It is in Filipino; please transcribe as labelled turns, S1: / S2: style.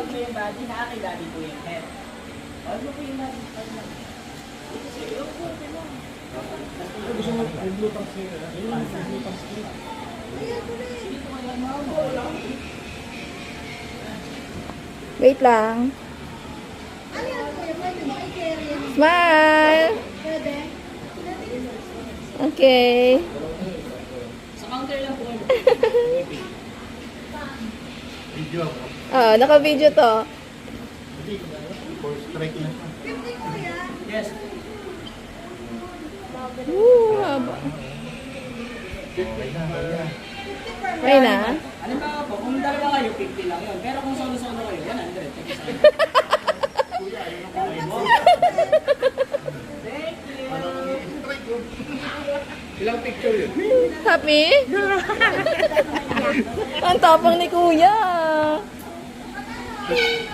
S1: Huwag mo yung body ha, kay daddy po yung head. Huwag mo po yung body. Huwag mo. Sige, upo, upo lang.
S2: Gusto mo, may blue pang skin. May blue pang skin.
S1: Po.
S3: Wait lang. Smile! Okay.
S1: Sa counter lang po.
S2: Video ako.
S3: Oh, naka-video to.
S2: For strike na.
S1: Yes.
S3: Woo, haba.
S2: Okay na, okay na.
S3: Ay na.
S1: Halimbawa po, kung dalawa kayo, 50 lang yun. Pero kung solo-solo kayo, 100.
S2: Ilang picture yun?
S3: Happy? Ang tapang ni kuya.